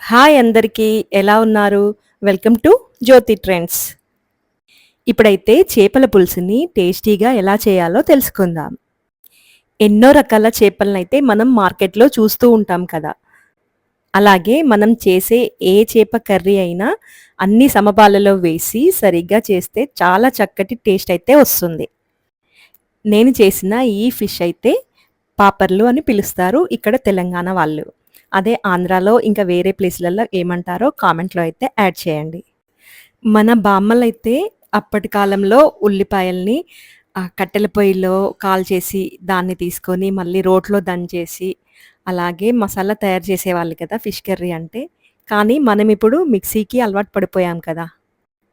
Hi అందరికీ ఎలా ఉన్నారు? Welcome to Jyothi Trends. ఇప్పుడైతే చేపల పులుసుని టేస్టీగా ఎలా చేయాలో తెలుసుకుందాం. ఎన్నో రకాల చేపలను అయితే మనం మార్కెట్లో చూస్తూ ఉంటాం కదా. అలాగే మనం చేసే ఏ చేప కర్రీ అయినా అన్ని సమపాలలో వేసి సరిగ్గా చేస్తే చాలా చక్కటి టేస్ట్ అయితే వస్తుంది. నేను చేసిన ఈ ఫిష్ అయితే పాపర్లు అని పిలుస్తారు ఇక్కడ తెలంగాణ వాళ్ళు. అదే ఆంధ్రాలో ఇంకా వేరే ప్లేస్లలో ఏమంటారో కామెంట్లో అయితే యాడ్ చేయండి. మన బామ్మలైతే అప్పటి కాలంలో ఉల్లిపాయల్ని కట్టెల పొయ్యిలో కాల్చేసి దాన్ని తీసుకొని మళ్ళీ రోట్లో దంచేసి అలాగే మసాలా తయారు చేసేవాళ్ళు కదా ఫిష్ కర్రీ అంటే. కానీ మనం ఇప్పుడు మిక్సీకి అలవాటు పడిపోయాం కదా.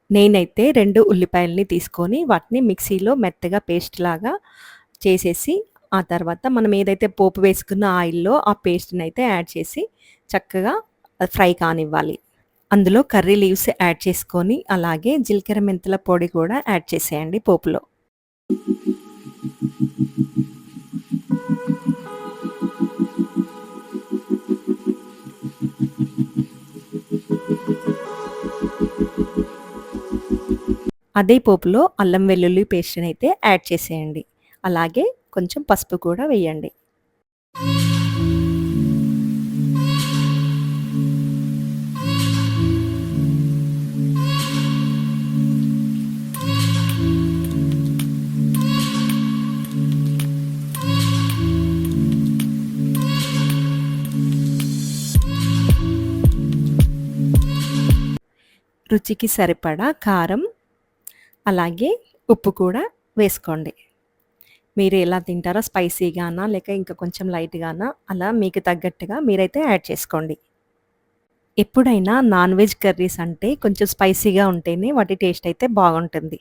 నేనైతే రెండు ఉల్లిపాయల్ని తీసుకొని వాటిని మిక్సీలో మెత్తగా పేస్ట్ లాగా చేసేసి ఆ తర్వాత మనం ఏదైతే పోపు వేసుకున్న ఆయిల్‌లో ఆ పేస్ట్‌ని అయితే యాడ్ చేసి చక్కగా ఫ్రై కానివ్వాలి. అందులో కర్రీ లీవ్స్ యాడ్ చేసుకొని, అలాగే జీలకర్ర మెంతుల పొడి కూడా యాడ్ చేసేయండి పోపులో. అదే పోపులో అల్లం వెల్లుల్లి పేస్ట్‌ని అయితే యాడ్ చేసేయండి. అలాగే కొంచెం పసుపు కూడా వేయండి. రుచికి సరిపడా కారం అలాగే ఉప్పు కూడా వేసుకోండి. మీరు ఎలా తింటారో స్పైసీగానా లేక ఇంకా కొంచెం లైట్గానా అలా మీకు తగ్గట్టుగా మీరైతే యాడ్ చేసుకోండి. ఎప్పుడైనా నాన్ వెజ్ కర్రీస్ అంటే కొంచెం స్పైసీగా ఉంటేనే వాటి టేస్ట్ అయితే బాగుంటుంది.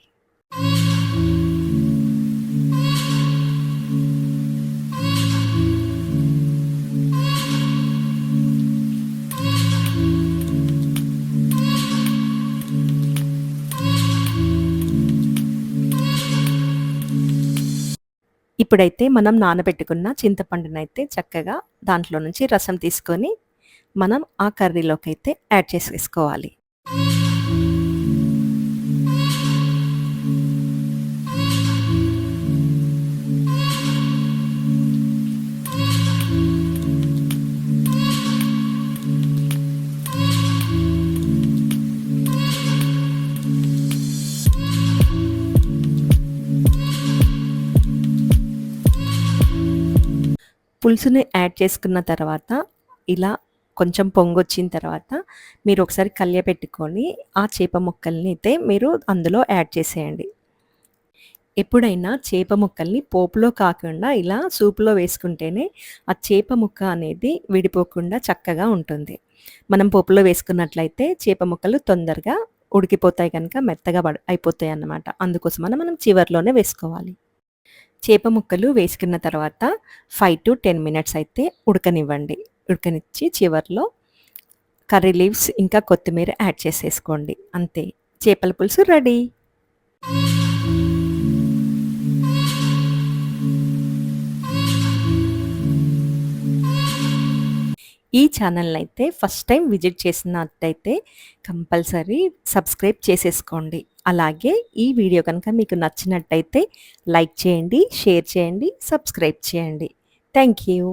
ఇప్పుడైతే మనం నానబెట్టుకున్న చింతపండునైతే చక్కగా దాంట్లో నుంచి రసం తీసుకొని మనం ఆ కర్రీలోకి అయితే యాడ్ చేసేసుకోవాలి. పులుసుని యాడ్ చేసుకున్న తర్వాత ఇలా కొంచెం పొంగొచ్చిన తర్వాత మీరు ఒకసారి కలియపెట్టుకొని ఆ చేప ముక్కల్ని అయితే మీరు అందులో యాడ్ చేసేయండి. ఎప్పుడైనా చేప ముక్కల్ని పోపులో కాకుండా ఇలా సూపులో వేసుకుంటేనే ఆ చేప ముక్క అనేది విడిపోకుండా చక్కగా ఉంటుంది. మనం పోపులో వేసుకున్నట్లయితే చేప ముక్కలు తొందరగా ఉడికిపోతాయి కనుక మెత్తగా అయిపోతాయి అన్నమాట. అందుకోసమని మనం చివరిలోనే వేసుకోవాలి. చేప ముక్కలు వేసుకున్న తర్వాత ఫైవ్ టు టెన్ మినిట్స్ అయితే ఉడకనివ్వండి. ఉడకనిచ్చి చివరిలో కర్రీ లీవ్స్ ఇంకా కొత్తిమీర యాడ్ చేసేసుకోండి. అంతే. చేపల పులుసు రెడీ ఈ ఛానల్ని అయితే ఫస్ట్ టైం విజిట్ చేసినట్టయితే కంపల్సరీ సబ్స్క్రైబ్ చేసేసుకోండి. అలాగే ఈ వీడియో కనుక మీకు నచ్చినట్టయితే లైక్ చేయండి షేర్ చేయండి సబ్స్క్రైబ్ చేయండి. Thank you.